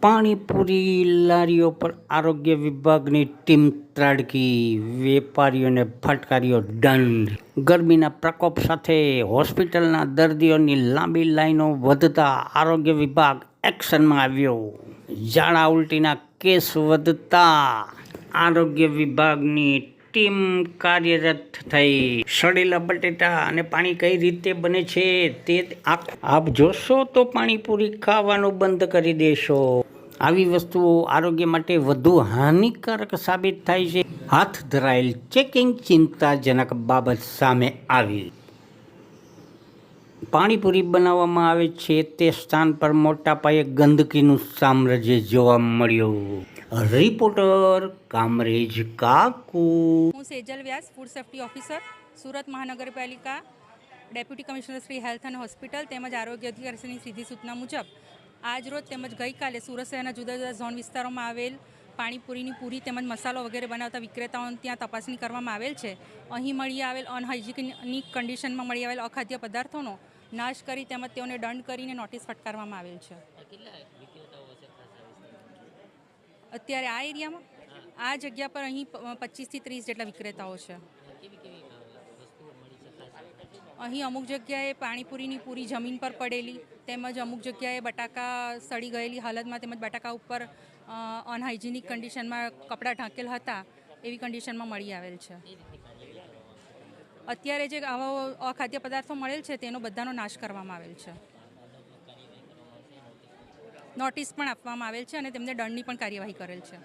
પાણીપુરી લારીઓ પર આરોગ્ય વિભાગની ટીમ ત્રાડકી, વેપારીઓને ફટકાર્યો દંડ. ગરમીના પ્રકોપ સાથે હોસ્પિટલના દર્દીઓની લાંબી લાઈનો વધતા આરોગ્ય વિભાગ એક્શનમાં આવ્યો. ઝાડા ઉલટીના કેસ વધતા આરોગ્ય વિભાગની ટીમ કાર્યરત થઈ. સડેલા બટેટા અને પાણી કઈ રીતે બને છે તે આપ જોશો તો પાણીપુરી ખાવાનું બંધ કરી દેશો. આવી વસ્તુઓ આરોગ્ય માટે વધુ હાનિકારક સાબિત થાય છે. હાથ ધરાયેલ ચેકિંગ ચિંતાજનક બાબત સામે આવી. પાણીપુરી બનાવવામાં આવે છે તે સ્થાન પર મોટા પાયે ગંદકીનું સામ્રાજ્ય જોવા મળ્યું. રિપોર્ટર કામરેજ કાકુ. હું Sejal Vyas, food safety officer, Surat મહાનગરપાલિકા ડેપ્યુટી કમિશનર શ્રી હેલ્થ અને હોસ્પિટલ તેમજ આરોગ્ય અધિકારીની સીધી સૂચના મુજબ આજરોજ તેમજ ગઈકાલે સુરત શહેરના જુદા જુદા ઝોન વિસ્તારોમાં આવેલ પાણીપુરીની પૂરી તેમજ મસાલો વગેરે બનાવતા વિક્રેતાઓની ત્યાં તપાસણી કરવામાં આવેલ છે. અહીં મળી આવેલ અનહાઇજિનિક કન્ડિશનમાં મળી આવેલ અખાદ્ય પદાર્થોનો નાશ કરી તેમજ તેઓને દંડ કરીને નોટિસ ફટકારવામાં આવેલ છે. અત્યારે આ એરિયામાં? આ જગ્યા પર અહીં પચીસથી ત્રીસ જેટલા વિક્રેતાઓ છે. અહીં અમુક જગ્યાએ પાણીપુરીની પૂરી જમીન પર પડેલી તેમજ અમુક જગ્યાએ બટાકા સડી ગયેલી હાલતમાં તેમજ બટાકા ઉપર અનહાઇજેનિક કન્ડિશનમાં કપડાં ઢાંકેલ હતા એવી કન્ડિશનમાં મળી આવેલ છે. અત્યારે જે આવા અખાદ્ય પદાર્થો મળેલ છે, તેનો બધાનો નાશ કરવામાં આવેલ છે. નોટિસ પણ આપવામાં આવેલ છે અને તેમને દંડની પણ કાર્યવાહી કરેલ છે.